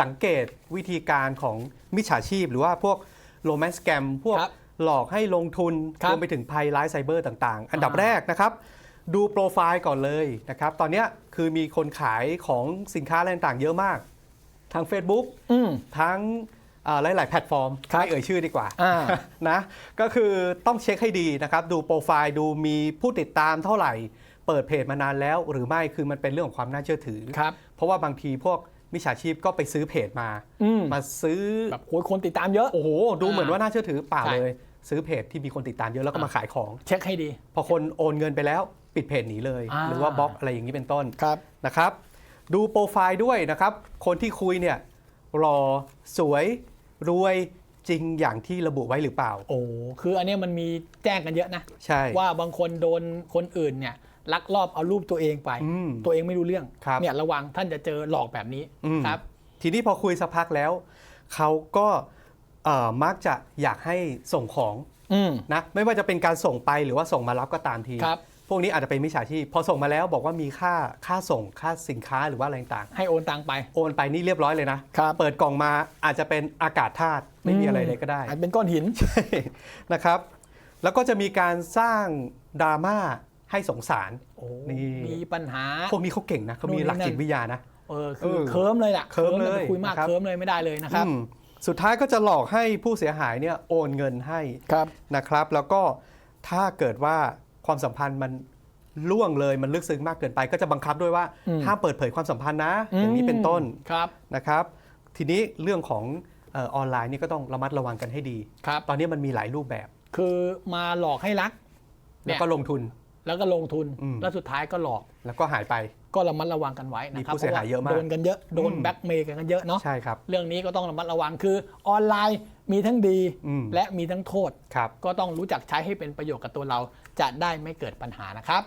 สังเกตวิธีการของมิจฉาชีพ หรือว่าพวกโ o แมนสแกมพวกครับหลอกให้ลงทุนครับรวมไปถึงภัยร้ายไซเบอร์ต่างๆ อันดับอ่าแรกนะครับ ดูโปรไฟล์ก่อนเลยนะครับ ตอนเนี้ยคือมีคนขายของสินค้าอะไรต่างๆ เยอะมากทาง Facebook อืมทั้งอ่าหลาย ๆ แพลตฟอร์มครับไม่เอ่ยชื่อดีกว่าอ่านะก็คือต้องเช็คให้ดีนะครับ ดูโปรไฟล์ดูมีผู้ติดตามเท่าไหร่ เปิดเพจมานานแล้วหรือไม่คือมันเป็นเรื่องของความน่าเชื่อถือครับเพราะว่าบางทีพวก มิจฉาชีพก็ไปซื้อเพจมา อืมมาซื้อ แบบโอ้ยคนติดตามเยอะ โอ้โห ดูเหมือนว่าน่าเชื่อถือเปล่าใช่ เลย ซื้อเพจที่มีคนติดตามเยอะแล้วก็มาขายของ เช็คให้ดี พอคนโอนเงินไปแล้วปิดเพจหนีเลย อ่า หรือว่าบล็อกอะไรอย่างนี้เป็นต้นครับ นะครับ ดูโปรไฟล์ด้วยนะครับ คนที่คุยเนี่ยรอสวย รวยจริงอย่างที่ระบุไว้หรือเปล่า โอ้คืออันเนี้ยมันมีแจ้งกันเยอะนะ ใช่ ว่าบางคนโดนคนอื่นเนี่ย ลักลอบเอารูปตัวเองไป อืมตัวเองไม่รู้เรื่องครับ เนี่ยระวังท่านจะเจอหลอกแบบนี้อืมครับ ทีนี้พอคุยสักพักแล้ว เขาก็เอ่อมักจะอยากให้ส่งของอืม นะ ไม่ว่าจะเป็นการส่งไปหรือว่าส่งมารับก็ตามที ครับ พวกนี้อาจจะเป็นมิจฉาชีพพอส่งมาแล้วบอกว่ามีค่าค่าส่งค่าสินค้าหรือว่าอะไรต่างให้โอนตังไป ๆโอนไปนี่เรียบร้อยเลยนะครับ เปิดกล่องมาอาจจะเป็นอากาศธาตุไม่มีอะไรเลยก็ได้ อาจเป็นก้อนหิน นะครับ แล้วก็จะมีการสร้างดราม่า ให้สงสารโอ้นี่มีปัญหา พวกนี้เขาเก่งนะเขามีหลักจิตวิทยานะเออคือเออเคิร์มเลยล่ะเคิร์มเลยคุยมากนะครับเคิร์มเลยไม่ได้เลยนะครับอืมสุดท้ายก็จะหลอกให้ผู้เสียหายเนี่ยโอนเงินให้ครับนะครับ แล้วก็ถ้าเกิดว่าความสัมพันธ์มันล่วงเลยมันลึกซึ้งมากเกินไป ก็จะบังคับด้วยว่าอืมห้ามเปิดเผยความสัมพันธ์นะ อย่างนี้เป็นต้นครับนะครับ ทีนี้เรื่องของเออออนไลน์นี่ก็ต้องระมัดระวังกันให้ดีครับตอนนี้มันมีหลายรูปแบบ คือมาหลอกให้รักเนี่แล้วยก็ลงทุน แล้วก็ลงทุนอืม แล้วสุดท้ายก็หลอกแล้วก็หายไป ก็ระมัดระวังกันไว้นะครับมีผู้เสียหายเยอะมาก พรว่โดนกันเยอะโดนอืมแบล็กเมย์กันเยอะเนาะใช่ครับ เรื่องนี้ก็ต้องระมัดระวังคือออนไลน์มีทั้งดี อืม และมีทั้งโทษ ครับ ก็ต้องรู้จักใช้ให้เป็นประโยชน์กับตัวเราจะได้ไม่เกิดปัญหานะครับ